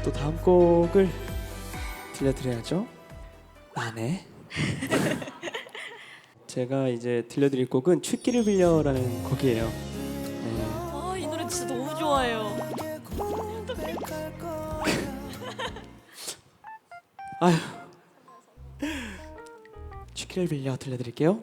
이제 또 다음 곡을 들려드려야죠. 나네. 제가 이제 들려드릴 곡은 출기를 빌려라는 곡이에요. 네. 아, 이 노래 진짜 너무 좋아해요. 아휴. 출기를 빌려 들려드릴게요.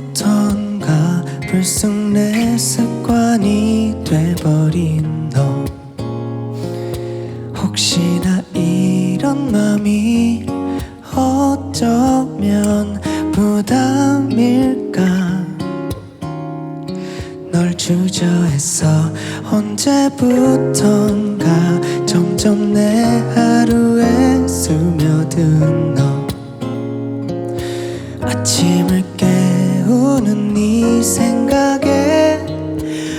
언제부턴가 불쑥 내 습관이 돼버린 너. 혹시나 이런 맘이 어쩌면 부담일 언제부턴가 점점 내 하루에 스며든 너. 아침을 깨우는 네 생각에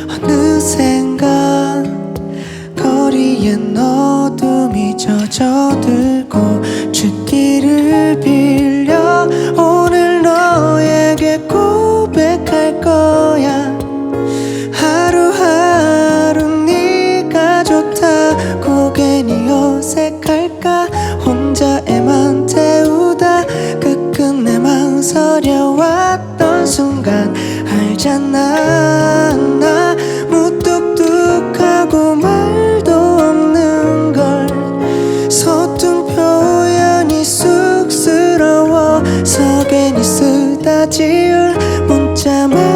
어느샌가 거리엔 어둠이 젖어들고 쥐띠 망설여왔던 순간 알잖아. 나 무뚝뚝하고 말도 없는 걸. 서툰 표현이 쑥스러워서 괜히 쓰다 지을 문자만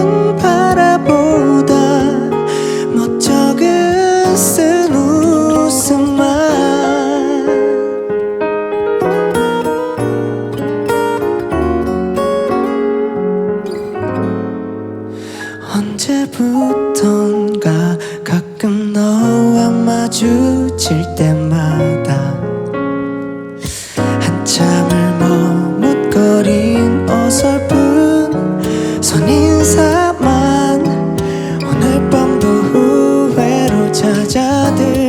언제부턴가 가끔 너와 마주칠 때마다 한참을 머뭇거린 어설픈 선인사만 오늘 밤도 후회로 찾아들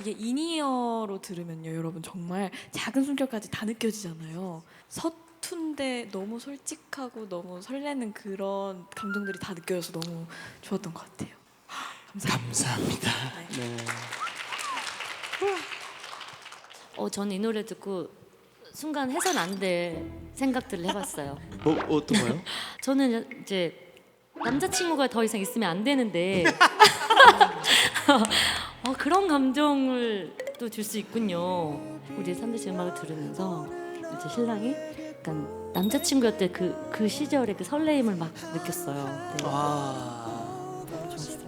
이게 인이어로 들으면요, 여러분 정말 작은 숨결까지 다 느껴지잖아요. 서툰데 너무 솔직하고 너무 설레는 그런 감정들이 다 느껴져서 너무 좋았던 것 같아요. 감사합니다. 감사합니다 네. 어, 저는 이 노래 듣고 순간 해선 안 될 생각들을 해봤어요. 뭐 어떤 거요? 저는 이제 남자친구가 더 이상 있으면 안 되는데 어, 그런 감정을 또 줄 수 있군요. 우리 삼대씨 음악을 들으면서 이제 신랑이 약간 남자친구였을 그, 그 시절의 그 설레임을 막 느꼈어요. 네. 너무 좋았어요.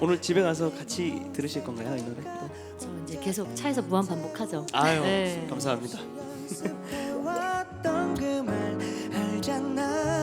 오늘 집에 가서 같이 들으실 건가요 이 노래? 또? 저 이제 계속 차에서 무한 반복하죠. 아유 네. 감사합니다. 왔던 그 말 알잖아